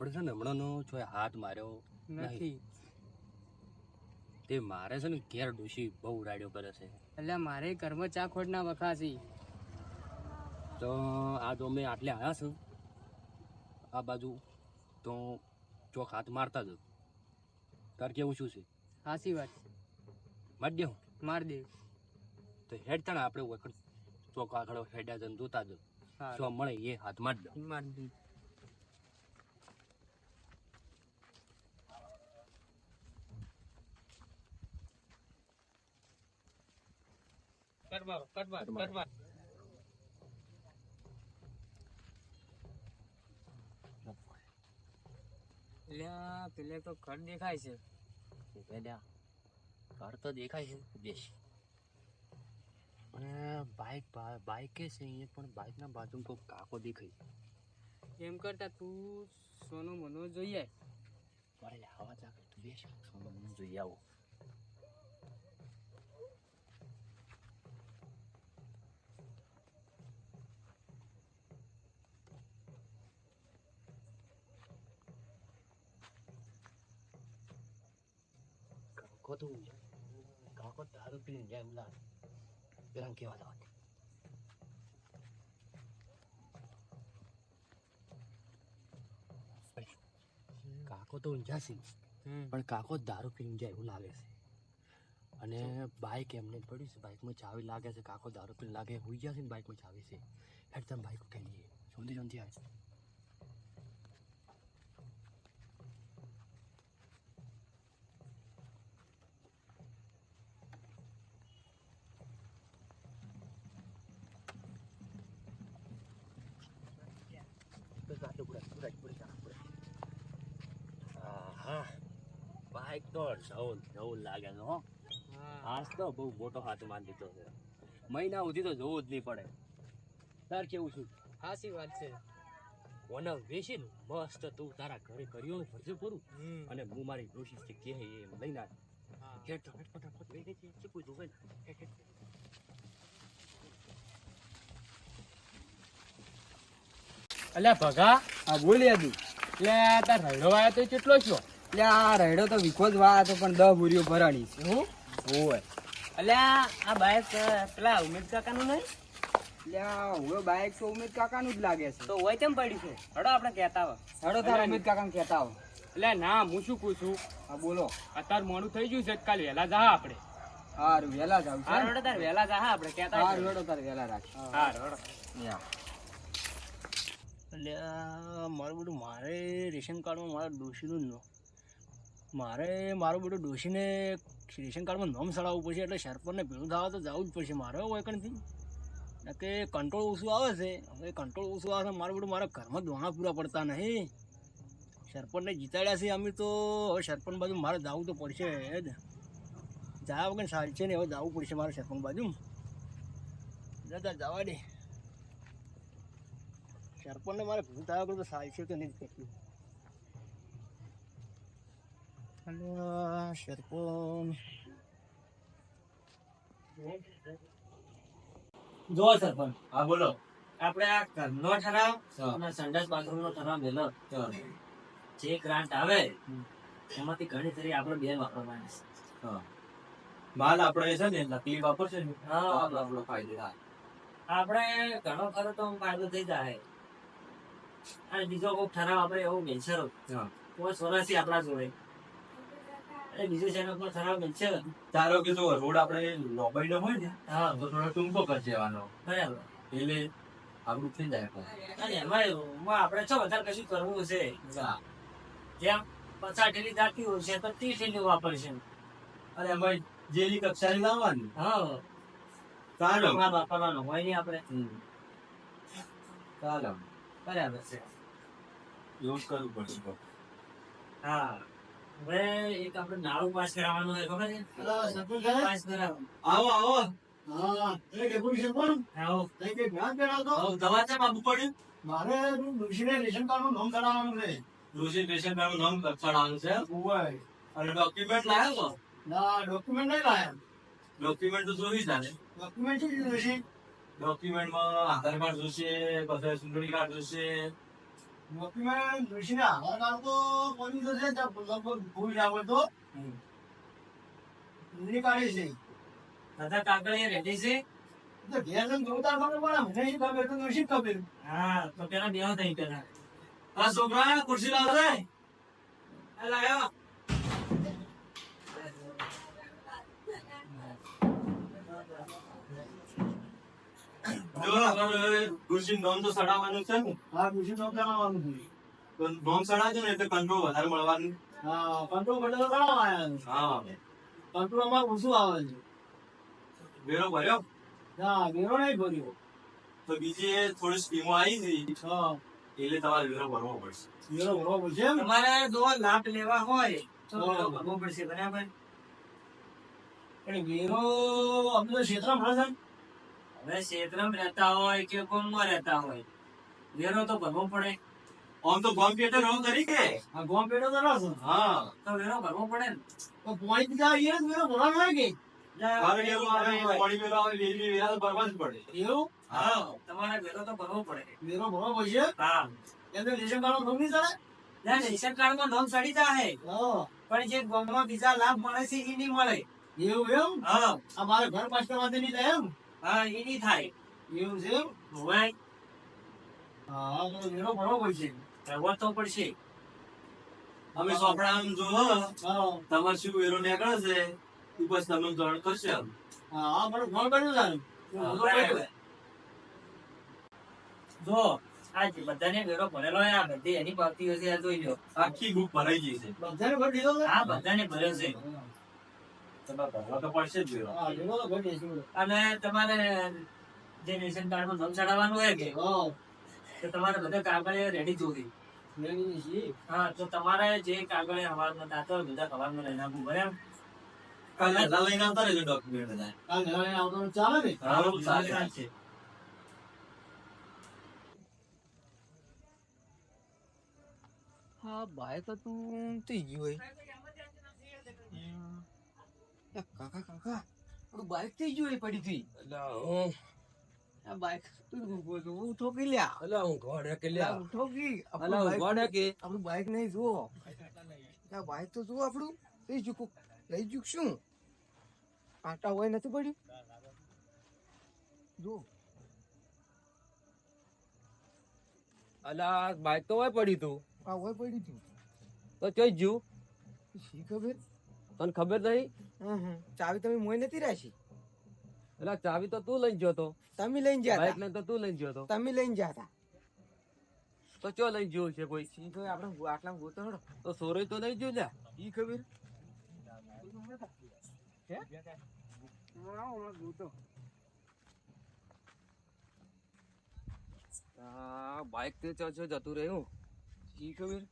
આપણે છે ને હમણાંનો હાથ માર્યો નથી. તે મારે છે ને ઘેર ડોશી બહુ રાડ્યો કરે છે. એટલે મારે કર્મ ચા ખોટ ના વખાસી. તો આ તો અમે આટલે આવ્યા છું આ બાજુ તો ચોક હાથ મારતા જ. તાર કેવું શું છે? હાસી વાત. માર દે માર દે. તો હેડ તને આપણે વખત ચોક આગળ હેડ્યા જન જોતા જ. સારું. મળે એ હાથ માર દે. માર દે. મારો કટ માર કટ માર પેલે તો ઘર દેખાય છે. ઘર તો દેખાય છે દેશ અને બાઇક બાઇક છે અહીંયા પણ બાઇકના બાજુમાં કોઈ કાકો દેખાય એમ કરતા તું સોનું મનો જોઈએ મારે આવા જા તું બેસ સોનું જોઈ આવો. કાકો તો કાકો દારૂ પીને જાય એમ લાગે પેલા કેવા જવા કાકો તો ઊંઝા છે પણ કાકો દારૂ પીને જાય એવું લાગે છે અને બાઇક એમને પડ્યું છે બાઇકમાં ચાવી લાગે છે કાકો દારૂ પીને લાગે હુઈ ગયા છે ને બાઇકમાં ચાવી છે હેડ તમે બાઇક ઉઠાઈ લઈએ સમજી સમજી આવે હા બાઇક તો નવું લાગે છે હો. આજ તો બહુ મોટો હાથ માન દીધો છે. મહિના સુધી તો જોવું જ નહીં પડે. તાર કેવું છું? હાસી વાત છે. ઓને વેચી મસ્ત તું તારા ઘરે કર્યો ભરજો પૂરું અને હું મારી ડોશી કે કે એ એમ લઈને આવે. હા. તો હેડ ફટાફટ લઈ લેજે જોવે ને. અલ્યા ભગા આ બોલ્યા તું એટલે તાર રૈડો આવ્યો તો કેટલો છો? એટલે આ રેડો તો વિખો જ વા હતો પણ દહ બોરીઓ ભરાણી છે હું. હોય એટલે આ બાઈક પેલા ઉમેદ કાકાનું નહીં? એટલે હવે બાઈક તો ઉમેદ કાકાનું જ લાગે છે. તો હોય કેમ પડ્યું છે? હડો આપણે કહેતા હોય. હડો તારા ઉમેદ કાકાને કહેતા આવો એટલે ના હું શું કહું છું? હા બોલો. અત્યારે મોડું થઈ ગયું છે કાલ વહેલા જા આપણે. હારું વહેલા જાવ હા હડો તાર વહેલા જા આપણે કહેતા હારું હડો તાર વહેલા રાખ. હા હડો. એટલે મારું બધું મારે રેશન કાર્ડમાં મારા ડોશીનું ન. મારે મારું બધું ડોશીને રેશન કાર્ડમાં નામ ચડાવવું પડશે એટલે સરપંચને ભેળું થવા તો જવું જ પડશે. મારે હોય કણથી કે કંટ્રોલ ઓછું આવે છે. હવે કંટ્રોલ ઓછું આવે છે, મારું બધું મારા ઘરમાં દોણા પૂરા પડતા નહીં. સરપંચને જીતાડ્યા છે અમે તો. હવે સરપંચ બાજુ મારે જવું તો પડશે જ. જયા વગર સારી છે ને હવે જવું પડશે મારે સરપંચ બાજુ. દાદા જવા દે. સરપંચને મારે ભૂલ થયા વગર તો સારી છે કે નહીં કેટલું અલ્યા, Sherpon. જો સરપંચ. હા બોલો. આપણે આ ઘરનો ઠરાવ અને સંડાસ બાથરૂમ નો ઠરાવ મેલો. જે ગ્રાન્ટ આવે એમાંથી ઘણી ખરી આપણે બેન વાપરવાની છે. માલ આપણે છે ને નકલી વાપરશે ને. હા. આપણો ફાયદો થાય. આપણે ઘણો ખરો તો ફાયદો થઈ જાય. અને બીજો કોઈ ઠરાવ આપણે એવું હા. કોઈ સોરાસી આપણા જોડે. અને બીજું ચેનલ પણ ખરાબ છે. ધારો કે જો રોડ આપણે લોબાઈ નો હોય ને હા. તો થોડો ટૂંકો કરી દેવાનો. બરાબર. એટલે આપણું થઈ જાય અને એમાં આપણે વધારે કશું કરવું છે જેમ પચાસ ઠેલી જાતી હોય છે તો ત્રીસ ઠેલી વાપરશે. અને એમાં જેની કક્ષાની લાવવાની. હા. ચાલો. વાપરવાનો હોય નહીં આપણે. ચાલો. બરાબર છે. એવું કરવું પડશે. હા. હવે એક આપણે નાળું પાસ કરાવવાનું હોય ખબર છે? પાસ કરાવવાનું. આવો આવો. આવો. આવો દવા છે બાબુ પડ્યું મારે ઋષિને રેશન કાર્ડનું નામ ચડાવવાનું છે. ઋષિ પેશન્ટનું નામ છે? અને ડોક્યુમેન્ટ લાવ્યો તો? ના ડોક્યુમેન્ટ નહીં લાયા. ડોક્યુમેન્ટ તો જોઈ ચાલે ડોક્યુમેન્ટ શું જોઈશે ડોક્યુમેન્ટમાં આધાર કાર્ડ જોશે પછી ચૂંટણી કાર્ડ જોશે. ડોક્યુમેન્ટ ડોશીને આધાર કાર્ડ તો કોની તો છે જ લગભગ ભૂલ ના હોય તો એની કાઢી છે. બધા કાગળિયા રેડી છે? તો ઘેર જઈને જોતા ખબર પડે મને ઈ ખબર? તો ડોશી ખબર. હા તો પેલા બેહો થઈ પેલા. આ છોકરા ખુરશી લાવશે આ નોમ તો સડાવવાનું છે ને. હા ડોશી નો કરાવવાનું છે. નોમ સડાવજો ને એટલે કંટ્રોલ વધારે મળવાનું. હા કંટ્રોલ આવ્યા છે. હા. કંટ્રોલમાં ઓછું આવે છે. વેરો ભર્યો? ના વેરો નહીં ભર્યો. તો બીજી થોડી સ્કીમો આવી છે. હા. એટલે તમારે વેરો ભરવો પડશે. વેરો એમ? તમારે જો લાભ લેવા હોય તો વેરો ભરવો પડશે બરાબર? પણ વેરો અમે તો ક્ષેત્રમાં છે હવે ક્ષેત્રમાં રહેતા હોય કે ગામમાં રહેતા હોય વેરો તો ભરવો પડે. આમ તો ગોમ પેટે રહો તરીકે હા ગોમ પેટો તો ના છે. હા. તો વેરો ભરવો પડે ને. તો પોઈન્ટ જા એ ને વેરો ભરવાનો હોય કે મારે વેરો આવે મોડી વેરો આવે વેરી વેરા તો ભરવા જ પડે. એવું? હા. તમારે વેરો તો ભરવો પડે. વેરો ભરવો પડશે? હા. એમને રેશન કાર્ડ નો નહીં ચાલે? ના રેશન કાર્ડમાં નામ સડી જાય હા. પણ જે ગામમાં બીજા લાભ મળે છે એ નહીં મળે. એવું એમ? હા. અમારે ઘર પાછળ કરવાથી નહીં થાય એમ? હા એ નહીં થાય. એવું છે હોય હા તો વેરો ભરવો પડશે. ભરવો તો પડશે. અમે સોપડા આમ જો તમારે શું વેરો નીકળે છે? એ પછી તમે જાણ કરશે આમ. હા મને ફોન કર્યો જો આ જે બધાને વેરો ભરેલો આ બધી એની પાવતીઓ છે આ જોઈ લો આખી બુક ભરાઈ ગઈ છે. બધાને ભરી દીધો હા બધાને ભર્યો છે. તમારે ભરવા તો પડશે જ હા ભાઈ તો તું અને તમારે જે રેશન કાર્ડમાં નામ ચડાવવાનું હોય કે? તો તમારે બધા કાગળિયા રેડી જોવી. હા તો તમારે જે કાગળિયા હવારમાં થતો બધા હવારમાં લઈને આવવું બરાબર કાલે લઈને આવતા રહેજો ડોક્યુમેન્ટ બધા. કાલ ઘરે આવતો ચાલે ને? સારું ચાલે ચાલશે. હા બાઈક હતું થઈ ગયું હોય. કાકા કાકા આપણું બાઈક થઈ ગયું પડી હતી? આ બાઈક તું ઊભો છો હું ઠોકી લ્યા? હું ઘોડે કે લ્યા? હું ઠોકી આપણું હું ઘોડે કે? આપણું બાઈક નહીં જુઓ. આ તો જુઓ આપણું. લઈ ચૂકું લઈ ચૂક શું? આટા હોય નથી પડ્યું? જુઓ. અલા બાઈક તો હોય પડી તું. આ હોય પડ્યું તું. તો ચોઈ જ્યું શી ખબર? તને ખબર નહીં. ચાવી તમે મોય નથી રાખી? એટલે ચાવી તો તું લઈને ગયો તો. તમે લઈને જ્યા બાઈક. લઈને તો તું લઈને ગયો તો. તમે લઈને જ્યા હતા. તો ચો લઈને જોયું છે કોઈ? શી ખબર આપણે આટલા ગોતો હડો. તો સોરે તો નહીં જોયું લ્યા. ઈ ખબર? હે? ગોતો આ બાઈક તે ચો જતું રહ્યું? ઈ ખબર?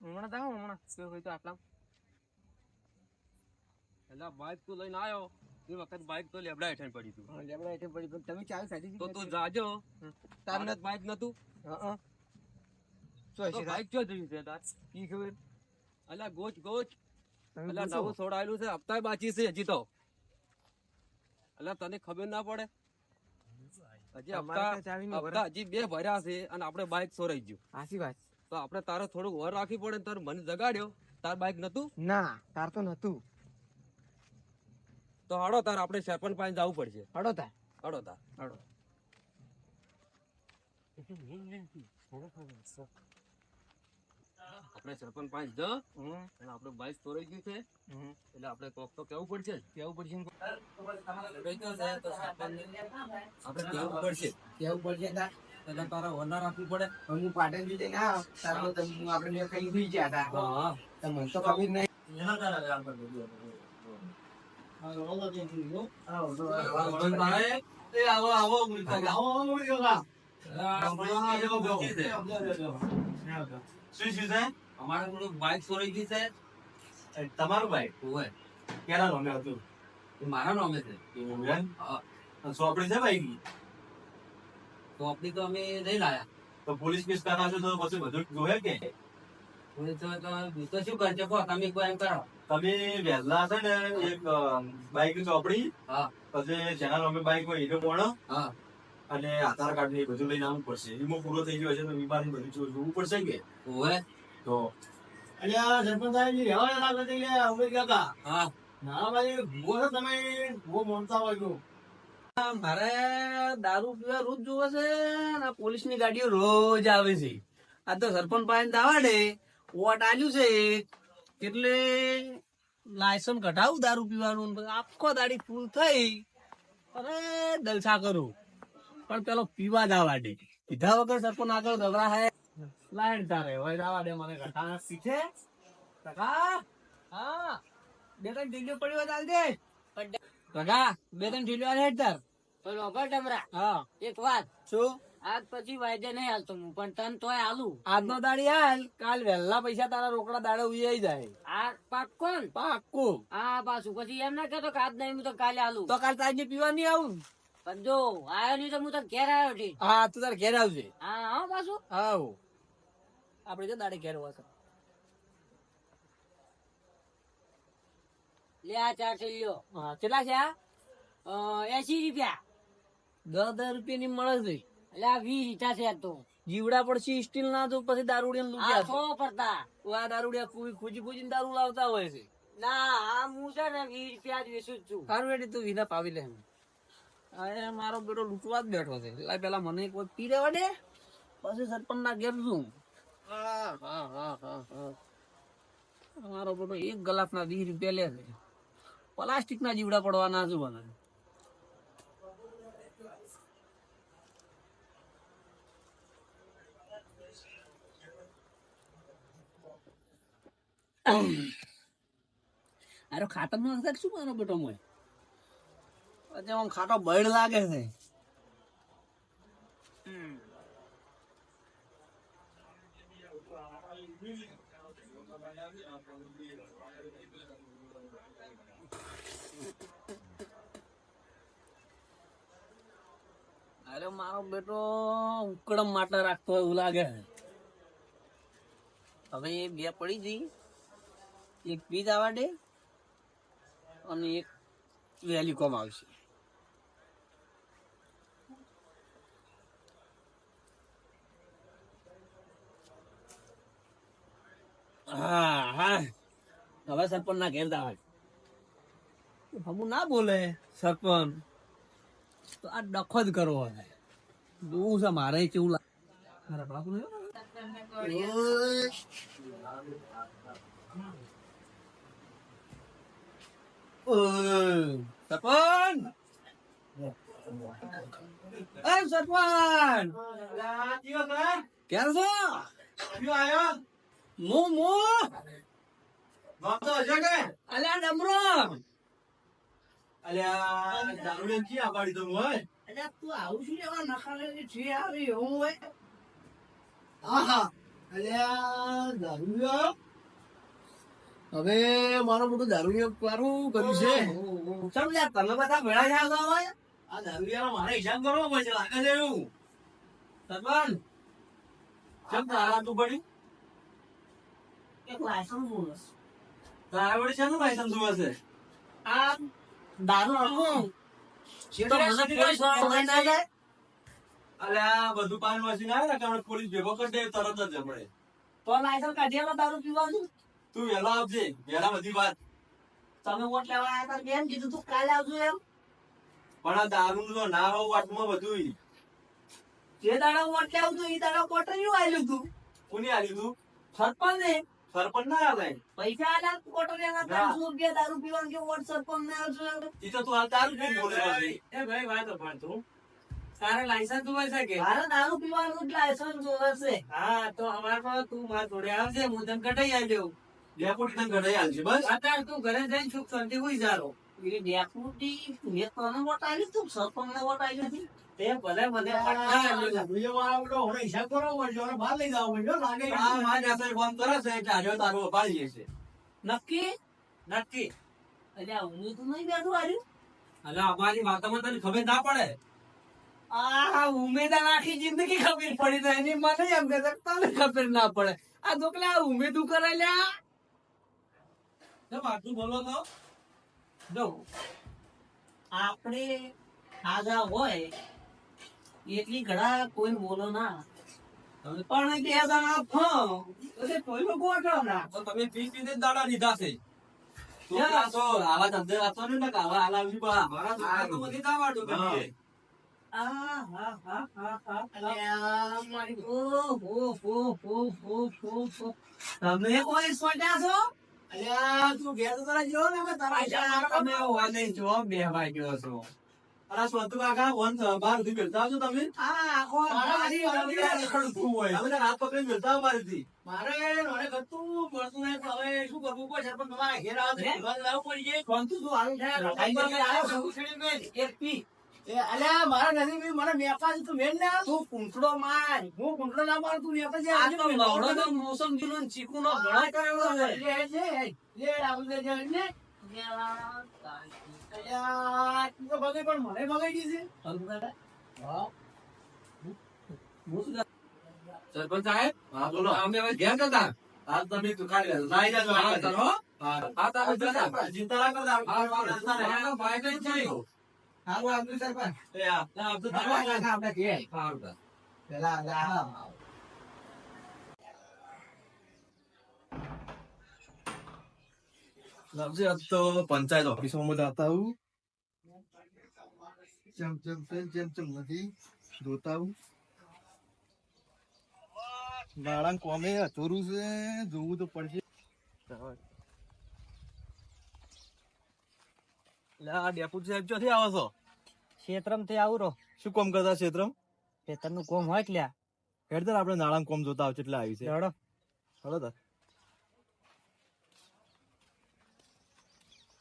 હમણાં તા હમણાં. તો આટલા. એટલે બાઇક તું લઈને આવ્યો. એ વખત બાઈક તો લેબડા હેઠળ પડી તું લેબડા હેઠે પડી પણ તમે ચાવી કાઢી તો તું જાજો. તાર બાઈક નતું? હા તો શું ચો જોયું છે તાર? કી ખબર? અલા ગોચ ગોચ. અલા. નવું છોડાયેલું છે. હપ્તા બાકી છે હજી તો. અલા તને ખબર ના પડે? હજી હપ્તા હપ્તા હજી બે ભર્યા છે અને આપણે બાઈક સોરાઈ ગયું. હાચી વાત. તો આપણે તારો થોડુંક વર રાખી પડે તાર મને જગાડ્યો. તાર બાઈક નતું? ના તાર તો નતું. તો હડો તાર આપણે સરપંચ પાસે જવું પડશે. હડો તાર. હડો તાર. હડો. આપણે સરપંચ પાસે જ એટલે આપણે બાઈક તોરાઈ ગયું છે. એટલે આપણે કોક તો કેવું પડશે. કેવું પડશે આપણે કેવું પડશે. કેવું પડશે એટલે તારા ઓનર ના પડે. હું પાટણથી જઈને આપણે બે કઈ ગયા હતા મને તો ખબર નહીં. તમારું બાઈક ક્યારે નામે હતું મારા નોમે છે સોંપડી છે બાઈક સોપડી તો અમે નહીં લાયા તો પોલીસ કેસ કરાવશો તો પછી બધું જોહે કે પોલીસ તો શું કહો, તમે કોઈ એમ કરો. તમે વહેલા છે ને એક બાઈક ચોપડી પછી જેના નામે બાઈક હોય એનો મોણો અને આધાર કાર્ડ ને બધું લઈને આવવું પડશે. વીમો પૂરો થઈ ગયો છે તો વીમાની બધું જોવું પડશે કે? ઓવે. તો અલ્યા સરપંચ સાહેબ જી રહેવા લાગે છે લે અમે કાકા હા. ના ભાઈ ભૂવો છે તમે ભૂવો મોનતા હોય તો મારે દારૂ પીવા રોજ જોવે છે અને પોલીસની ગાડીઓ રોજ આવે છે. આ તો સરપંચ પાસે દાવાડે વોટ આલ્યું છે. એટલે લાયસન્સ કઢાવું દારૂ પીવાનું આખો દાડી ફૂલ થઈ. અને દલસા કરું. પણ પેલો પીવા દાવાડે પીધા વગર સરપંચ આગળ ગભરા હે. લાઈન તારે. હોય દાવાડે મને કઢા પીછે ટકા હા. બે ત્રણ ઢીલીઓ પડી હોય ચાલજે ટકા બે ત્રણ ઢીલીઓ આલે હેડ તાર. પેલો ડમરા. હા. એક વાત. શું? આજ પછી વાયદે નહીં હાલતો હું પણ તન તોય હાલું. આજનો દાડી હાલ કાલ વહેલા પૈસા તારા રોકડા દાડે ઉઈ જાય. આ પાક્કો ને પાક્કો આ પાછું પછી એમ ના કહેતો કે આજ નહીં હું તો કાલે હાલું. તો કાલ તાજે પીવા નહીં આવું. પણ જો આવ્યો નહીં તો હું તો ઘેર આવ્યો છે હા તું તારે ઘેર આવજે. હા હા પાછું. હા આપડે જો દાડે ઘેર હોય લે આ ચાર લ્યો. હા કેટલા છે આ? એસી રૂપિયા. દસ દસ રૂપિયા ની મળે છે. એટલે આ વીસ રીટા છે આ તો. જીવડા પડશે સ્ટીલ ના તો પછી દારૂડિયા લૂટ્યા સો પડતા આ દારૂડિયા ખુજી ખુજી ખુજીને દારૂ લાવતા હોય છે. ના આ હું છે ને વીસ રૂપિયા જ વેચું છું. સારું એટલે તું વિના પાવી લે અરે મારો બેટો લૂંટવા જ બેઠો છે. એટલે પેલા મને કોઈ પી લેવા દે. પછી સરપંચ ના ઘેર છું હા હા હા હા હા. મારો બેટો એક ગલાસ ના વીસ રૂપિયા લે છે. પ્લાસ્ટિક ના જીવડા પડવાના છું મને. અરે ખાતર નો અંદાજ શું મારો બેટો મોય? અજે હું ખાટો બળ લાગે છે. અરે મારો બેટો ઉકળમ માટે રાખતો હોય એવું લાગે હવે એ બે પડી જઈ એક પી વાડે અને એક વેલ્યુ કોમ આવશે હા હા. હવે સરપંચ ના ઘેર દાવા હમું ના બોલે સરપંચ. તો આ ડખો જ કરવો હવે જોવું છે મારે કેવું લાગે? મારા બાપુ સરપંચ એ સરપંચ કેમ છો? મુ મુ? અલ્યા ડમરો! અલ્યા દારૂડિયા કી આપાડી તો હોય અલ્યા તું આવું શું લેવા નખાડે છે? આવી એવું હોય આહા અલ્યા દારૂ હવે મારો મોટું દારૂ પારું કર્યું છે. સમજ્યા તમે બધા ભેળા થયા હવે? આ દારૂ મારે હિસાબ કરવો પડશે લાગે છે એવું. સરપંચ કેમ તારા તું પડ્યું? એક લાયસન્સ બોનસ તારા વડે શેનું લાયસન્સ જોવે છે આ દારૂ આવું તો મને ના જાય અલ્યા બધું પાન વાસી ના આવે ને પોલીસ ભેગો કરી દે તરત જ હમણે તો લાયસન્સ કાઢી દારૂ પીવાનું? તું વહેલો આવજે વહેલા બધી વાત. તમે વોટ લેવા આવ્યા હતા કેમ કીધું તું કાલે આવજો એમ. પણ આ દારૂ નો ના હોવ વાતમાં બધું જે દાડા વોટ લેવું તું એ દાડા કોટરિયું આલ્યું તું કોની આલ્યું તું સરપંચ ને સરપંચ ના આવે પૈસા આલ્યા કોટરિયા ત્રણસો રૂપિયા દારૂ પીવાનું કે વોટ સરપંચ ના આવજો ઈ તો તું આ દારૂ પીને બોલે છે એ ભાઈ વાત પણ તું. તારે લાયસન્સ હોય છે કે? મારે દારૂ પીવાનું જ લાયસન્સ જોવે છે. હા તો અમાર પણ તું મારા જોડે આવજે હું તને કઢાઈ આલ્યો ડેપોટી ઘરે આલશે બસ? અત્યારે તું ઘરે જઈને સુખ શાંતિ હુઈ જારો. એ ડેપુટી મેં તને વોટ આલ્યું તું સરપંચ વોટ આલ્યું હતી? તે ભલે મને પણ ના આલ્યો. દારૂ વાળા બધો હવે હિસાબ કરવો પડશે હવે બહાર લઈ જવો પડશે લાગે. આ મારી અસર ફોન કરે છે એટલે આજે તારું અપાડી જશે નક્કી? નક્કી. અલ્યા હું તો નહીં બેઠું આર્યું? એટલે અમારી વાતોમાં તને ખબર ના પડે. આ ઉમેદા આખી જિંદગી ખબર પડી જાય એની મને એમ કે તને ખબર ના પડે. આ દોકલા ઉમેદું કરે લ્યા. કેમ આટલું બોલો તો. જો આપણે આજા હોય એટલી ઘડા કોઈ બોલો ના. પણ બે દાડા ફો કોઈ ગોઠો ના તમે પી પીને દાડા લીધા છે. આવા ધંધે રાખો ને ને આવા હાલાવજી બા. મારા તો બધી દાવાડો કરીએ. આ હા હા હા હા અલ્યા મારી ઓ હો હો હો હો હો. હો તમે કોઈ સોચ્યા છો? અલ્યા તું ઘેર તો તારા જેવો ને તારા તમે વાને જો બે વાગ્યો છો. અલા સ્વંતુ કાકા વન બહાર સુધી મિલતા આવજો તમે. આ આખો હોય. અમે હાથ પકડી મિલતા આવો મારીથી. મારે નોને ખતું મળતું નહીં પણ હવે શું કરવું? કોઈ સરપંચ તમારા ઘેર આવે છે? લાવવું પડી જાય કોણ તું તું આવી જાય એક પી. અલ્યા મારા નસીબ મને મેપા તું મેલ ને તું કૂંટડો માર. હું કુંડલો ના મારું તું મેપા છે આ તો લવડો તો મોસમ જીલો ને ચીકુ નો ઘણા કરેલો છે. લે લે લે આપણે જે ને. અલ્યા તું તો ભગાઈ પણ મને ભગાઈ ગઈ છે. સરપંચ સાહેબ હા બોલો. અમે હવે ઘેર જતા તમે હા, અમે જતા હા, મારા ભાઈ કઈ છે. હાલો સરપંચ. એ કાકા આપણે. પેલા લાવજે આજ તો પંચાયત ઓફિસમાં બધા હતા હું ચમ ચમ ચમ ચમ ચમ નથી. જોતા હું નાણાં કોમે અધૂરું છે જોવું તો પડશે. આ ડેપુટી સાહેબ ચોથી આવો છો? ક્ષેત્રમથી આવું રહો. શું કોમ કરતા ક્ષેત્રમ? ખેતરનું કોમ હોય એટલે. આપણે કોમ જોતા આવ એટલે આવી છે. તાર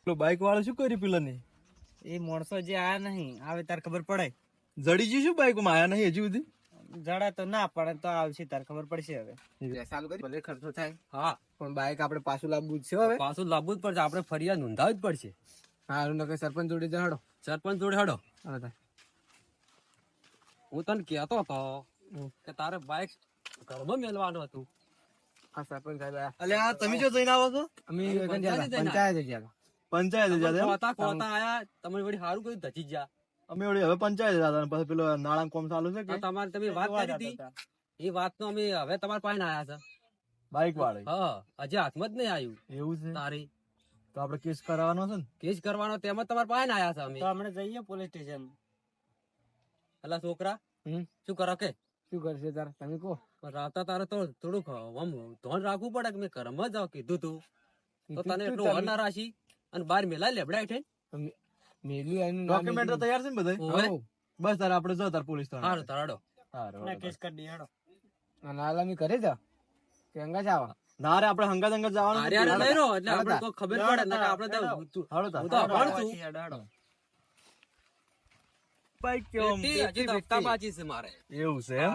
પેલો બાઈક વાળો શું કર્યું પેલા ને એ માણસો જે આયા નહીં આવે તાર ખબર પડે. જડી ગયું શું બાઈકમાં આયા નહીં હજી સુધી? જડા તો ના પડે તો આવશે તાર ખબર પડશે હવે. ચાલુ કરી ભલે ખર્ચો થાય. હા. પણ બાઈક આપણે પાછું લાવવું જ છે હવે. પાછું લાવવું જ પડશે આપણે ફરિયાદ નોંધાવી જ પડશે. હારું નકે સરપંચ જોડે જડો સરપંચ જોડે હડો. હું તને કહેતો હતો કે તારે બાઇક ઘરમાં મેલવાનું હતું. હા સરપંચ સાહેબ આયા. આ તમે જો જઈને આવો છો? અમે પંચાયત એકન પંચાયતે જ્યાં જઈને પંચાયતે જ્યાં પંચાયત તમે કોતા કોતા આયા તમે વળી સારું કર્યું ધચી ગયા. અમે વળી હવે પંચાયત અને પછી પેલો નાણાં કોમ ચાલુ છે કે? તમારે તમે વાત કરી હતી. એ વાત નો અમે હવે તમારા પાસે આયા છે. બાઈક વાળે? હા હજી હાથમાં જ નહીં આવ્યું. એવું છે? તારી તો આપણે કેસ કરાવવાનો છે ને? કેસ કરવાનો તેમાં તમારા પાસે આયા છે અમે. તો આપણે જઈએ પોલીસ સ્ટેશન. પેલા છોકરા હમ. શું કરો કે? શું કરશે તાર? તમે કહો. રાતા તારે તો થોડુંક આમ ધોન રાખવું પડે કે મેં ઘરમાં જાવ કીધું તું. તો તને એટલું હોર ના રાશી અને બાર મેલા લેબડાય છે? મેલ્યું એનું ડોક્યુમેન્ટ તો તૈયાર છે ને બધા? બસ તારે આપણે જો તાર પોલીસ થાણે હારો તારાડો હારો કેસ કરી હેડો અને આલામી કરે જા કે અંગા જાવ ના રે આપણે હંગાત હંગાત જવાનું અરે અરે લઈ રહ્યો એટલે આપણે કોઈ ખબર પડે નકર આપણે તો હું તો છું. બાઈક હજી તો હપ્તા બાકી છે મારે. એવું છે એમ?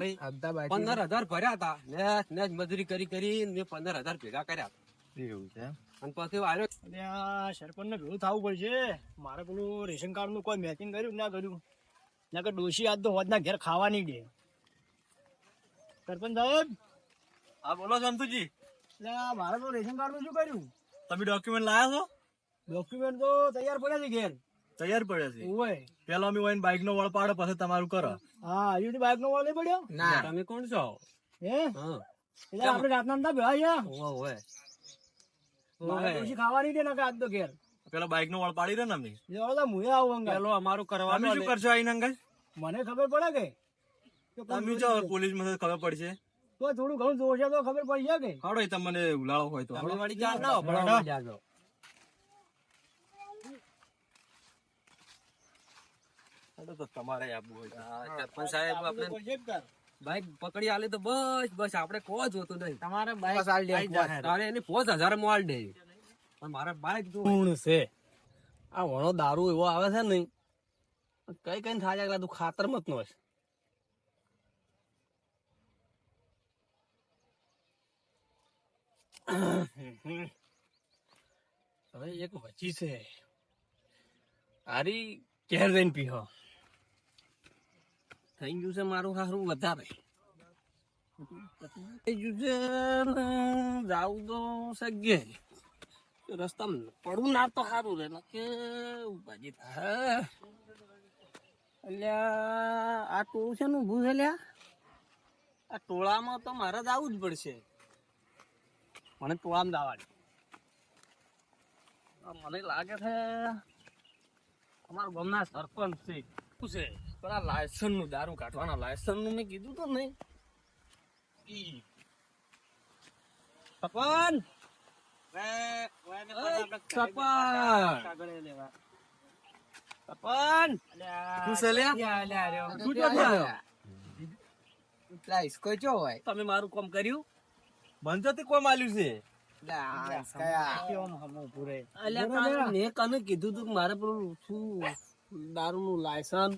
બાકી પંદર ભર્યા હતા. ને ને મજૂરી કરી કરી મેં પંદર ભેગા કર્યા. એવું છે અને પછી આવ્યો અલ્યા સરપંચ ને ભેગું થવું પડશે. મારે પેલું રેશન કાર્ડનું કોઈ મેચિંગ કર્યું ના કર્યું? ના ડોશી આજ તો હોદના ઘેર ખાવાની નહીં દે. સરપંચ સાહેબ? હા બોલો સંતુજી અલ્યા મારે તો રેશન કાર્ડનું શું કર્યું? તમે ડોક્યુમેન્ટ લાયા છો? ડોક્યુમેન્ટ તો તૈયાર પડ્યા છે ઘેર. તૈયાર પડ્યા છે? ઓય પેલો અમે વાઈન બાઈક નો વળ પાડો પછી તમારું કરો. હા હજુ બાઇક નો વળ નહીં પડ્યો? ના તમે કોણ છો? હે? હા. એટલે આપણે રાતના નતા ભેળા છે ઓવે ઓવે મારે ડોશી ખાવા દે ના આજ તો ઘેર. પેલો બાઈક નો વળ પાડી રહ્યો ને અમે એટલે ઓલા મુએ આવું અંગા પેલો અમારું કરવાનું શું કરશો આઈને અંગાજ મને ખબર પડે કે? કે તમે જો પોલીસમાં ખબર પડશે. તો થોડું ઘણું જોશે તો ખબર પડી જાય કે. હાડો તમને ઉલાળો હોય તો. તમે વાળી ચાલ ના બરાબર. જાજો હાડો તો તમારે આપવું હોય સરપંચ સાહેબ આપણે બાઈક પકડી આલે તો બસ બસ. આપણે કોઈ જોતું નહીં. તમારે બાઈક તારે એની પોચ હજાર મોલ દે. પણ મારે બાઈક જો કોણ છે? આ વણો દારૂ એવો આવે છે ને કઈ કઈ થાય છે તું ખાતર મત નો હોય હવે એક વચી છે. આરી ઘેર જઈને પીહો. થઈ ગયું છે મારું સારું વધારે. થઈ ગયું છે જાવું તો સગે રસ્તામાં પડવું ના તો સારું રે કે ઉપાજી અલ્યા, આ ટોળું છે ને ઊભું છે લ્યા? આ ટોળામાં તો મારે જ આવવું જ પડશે. મને ટોળામાં દાવા મને લાગે છે અમારા ગામના સરપંચ છે. શું છે? પેલા લાયસન્સનું દારૂ કાઢવાના લાયસન્સનું મેં કીધું તો નહીં. ઈ. શું છે? શું તમે મારું કામ કર્યું? બંધોથી કોઈ આલ્યું છે. મેં કને કીધું તું મારે પેલું શું દારૂ નું લાયસન્સ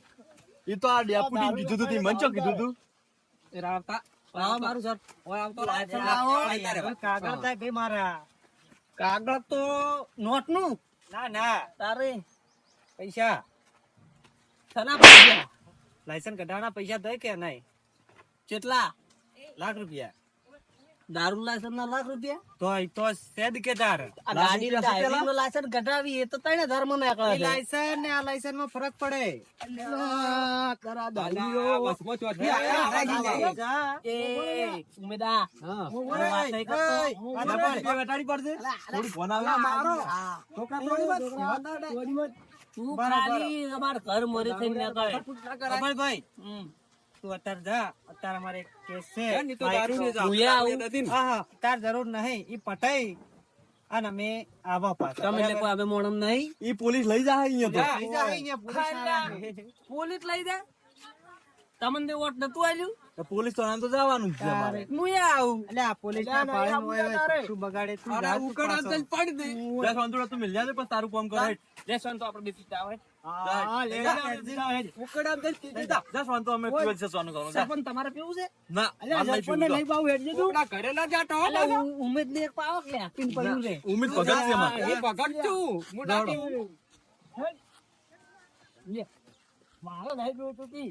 એ તો આ ડેપુટી કીધું તું તે મને કીધું તું? રાવતા. મારું સર ઓય આવતો લાયસન્સ કાગળ થાય ભાઈ મારા. કાગળ તો નોટનું ના. ના તારે? પૈસા. સના પૈસા? લાયસન્સ કઢાવવાના પૈસા દે કે નહીં? કેટલા? લાખ રૂપિયા. દારૂ લાયસન્સ ના લાખ રૂપિયા તો તો સેદ કે તાર આ ગાડી ડ્રાઇવિંગનું લાયસન્સ કઢાવી એ તો તને ધર્મ ને આકળે લાયસન્સ ને આ લાયસન્સમાં ફરક પડે કરા દારૂડિયો. એ, ઉમેદા. હું વાત નહીં કરતો. હું થોડી ફોન આવે મારો. તો કા થોડી મત તું ખાલી અમાર ઘર મરી થઈને નીકળે. ભાઈ. તું અત્યારે જા. અત્યારે અમારે કેસ છે. એ તાર જરૂર નહીં. ઈ પટાઈ અને અમે આવા પાછા. તમે લોકો હવે મોણમ નહીં? ઈ પોલીસ લઈ જાય અહીંયા લઈ જા અહીંયા પોલીસ લઈ જા. તમને વોટ નતું આવ્યું પોલીસ તો આમ તો જવાનું છે અમારે. હું આવું? આ પોલીસ ના પાળે ના, તારે. બગાડે તું અરે ઉકડ આમ પડી દે. લે સંતુડા તું મિલ જાય પણ તારું કામ કરે લે સંતો આપણે બેસી હા, લે, આમ દે જા શાંતુ અમે પીવે છે સોનું કરો. જા. તમારે પીવું છે? ના અલ્યા, હાલ નહીં સરપંચને પીવું લઈ તું. ઘરે ના જાતો ઉમેદ ને એક પાવો કે પીન પડ્યું છે ઉમેદ ભગત છે એમાં. એ ભગત છું હું લે. મારો નહીં પીવું તું.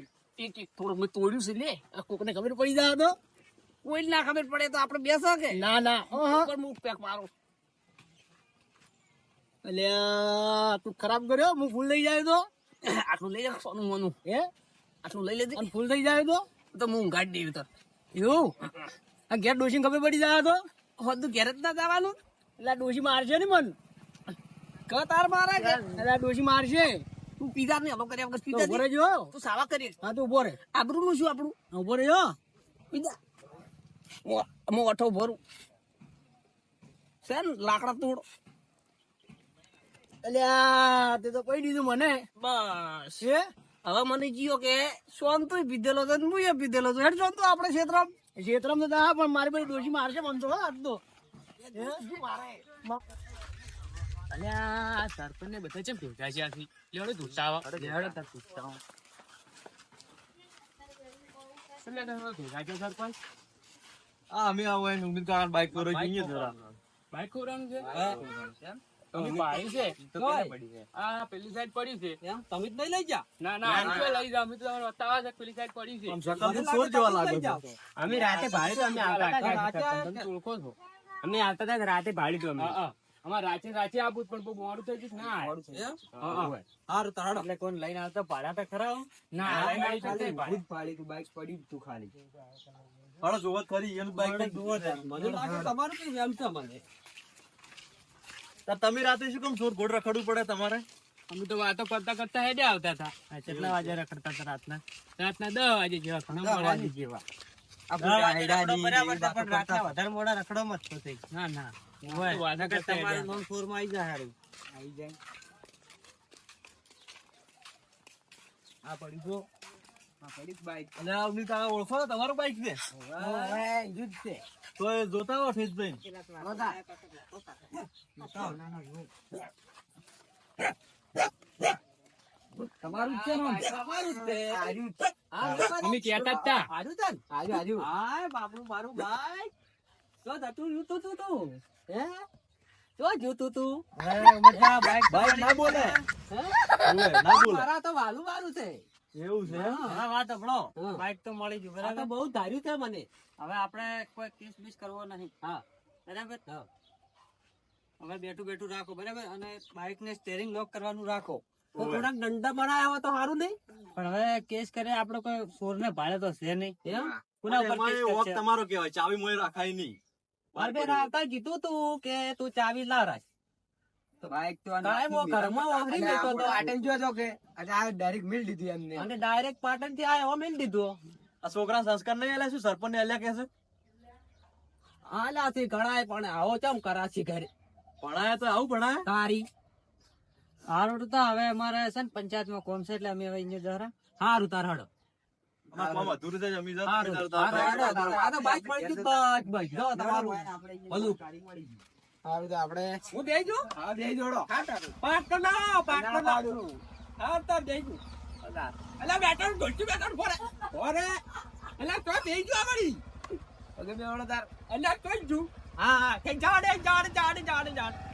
થોડું મેં તોડ્યું છે લે. કોકને ખબર પડી જાય તો. કોઈ ના ખબર પડે તો આપણે બેસો કે? ના ના. ઉપર પેક મારો. અલ્યા તું ખરાબ કર્યો હું ફૂલ લઈ જાય તો? આટલું લઈ જા સોનું મોનું. હે? આટલું લઈ લેજે. ફૂલ થઈ જાય તો? તો હું ગાડી દેવી તો એવું? આ ઘેર ડોશી ખબર પડી જાય તો? હોદું ઘેર જ ના જવાનું? એટલે ડોશી મારશે ને મન? ક તાર મારા એટલે ડોશી મારશે. તું પીઝા ને હલો કર્યા વગર પીધા ઊભો રહેજો. તું સાવા કરી હા તો ઊભો રે આબરૂ નું શું આપણું? ઊભો રહેજો. પીધા. હું અઠો ભરું છે ને લાકડા તોડ. અલ્યા તે તો કહી દીધું મને. બસ. હે? હવે મને જીઓ કે શાંતુ પીધેલો ને હું એ પીધેલો છું. હેડ શાંતુ આપણે ક્ષેત્રમાં. ક્ષેત્રમાં તો હા પણ મારી પાસે ડોશી મારશે મન તો હા તો. અલ્યા સરપંચ ને બધા ચેમ ભેગા છે આથી લેવડે ધૂસાવા લેવડે તાર ધૂસાવા એટલે તો ભેગા છે સરપંચ આ અમે આવો એને ઉમેદ કાકા બાઈક કરો જોઈએ જરા. બાઈક ખોરાનું છે. તમે પાડી છે આ પેલી સાઈડ પડી છે. તમે જ નહીં લઈ જા ના ના અમે લઈ જાવ અમે તો તમને બતાવવા છે પેલી સાઈડ પડી છે. આમ શકલ તો જેવા લાગો અમે રાતે ભાડી તો અમે આવતા હતા. ઓળખો છો. અમે આવતા હતા રાતે ભાડી તો અમે. હા હા. અમારે રાચે રાચે આપવું પણ બહુ મોડું થઈ જશે ના? હા, હા. હારું તાળો એટલે કોણ લઈને આવતા ભાડા તો ખરા ના ના, લઈને આવી ખાલી ભૂત પાડી તું બાઈક પડી તું ખાલી. હાલો જોવો ખરી એનું બાઈક મને લાગે તમારું કઈ વેમ છે મને. તમે રાતે શું કેમ ચોર ગોડ રખડવું પડે તમારે? અમે તો વાતો કરતા કરતા હેડે આવતા હતા. આ કેટલા વાગે રખડતા હતા રાતના. રાતના દસ વાગે જેવા ઘણા મોડા જેવા. આ બધા હાયડાની પણ રાતના વધારે મોડા રખડો મત તો થઈ ના ના. તમારે હેડ્યા. નોન ફોરમાં આવી જાય હારું. આવી જાય. આ પડી જો. આ પડી જ બાઈક ઓળખો તમારું બાઈક છે? ઓવે, છે. તો જોતા હો ફેસભાઈ તમારું જ છે ને? તમારું જ તે. અમે કહેતા તા. હારું છે ને? હાર્યું, હાર્યું. બાપુ મારું ભાઈ તો જતું તું તું. હે? તો જોતું તું. હવે ઉમરજા બાઈક ભાઈ ના બોલે. હે? ના બોલે. મારા તો વાલું વાલું છે. એવું છે? હા, વાત આપણો બાઈક તો મળી ગયું બરાબર? બહુ ધાર્યું છે મને. હવે આપણે કોઈ કેસ બીસ કરવો નહીં. હા. બરાબર? હવે બેઠું બેઠું રાખો બરાબર? અને બાઈક ને સ્ટેરિંગ લોક કરવાનું રાખો. થોડાક દંડા બનાયા હોય તો સારું નહીં? પણ હવે કેસ કરે આપણે કોઈ ચોર ને ભાડે તો છે નહીં. એમ? કોના ઉપર? તમારો કેવાય ચાવી મોય રાખાય નહીં. મારે આવતા કીધું તું કે તું ચાવી લાવ રાખ. તારે મો ઘરમાં વાહરી લેતો તો. અને ડાયરેક્ટ પાટણથી આયો મેલ દીધું. આ છોકરા સંસ્કાર નહીં આલ્યા શું? સરપંચ ને આલ્યા કે છે? આલાથી પણ આવો ચમ કરાશી ઘરે? ભણાયા તો આવું ભણાયા? તારી? સારું તો હવે અમારે છે ને પંચાયતમાં કોમ છે એટલે અમે હવે અહીંયા જરા હારું તાર હડો. હું હા જાડે જાડે જાડે જાડે જાડે.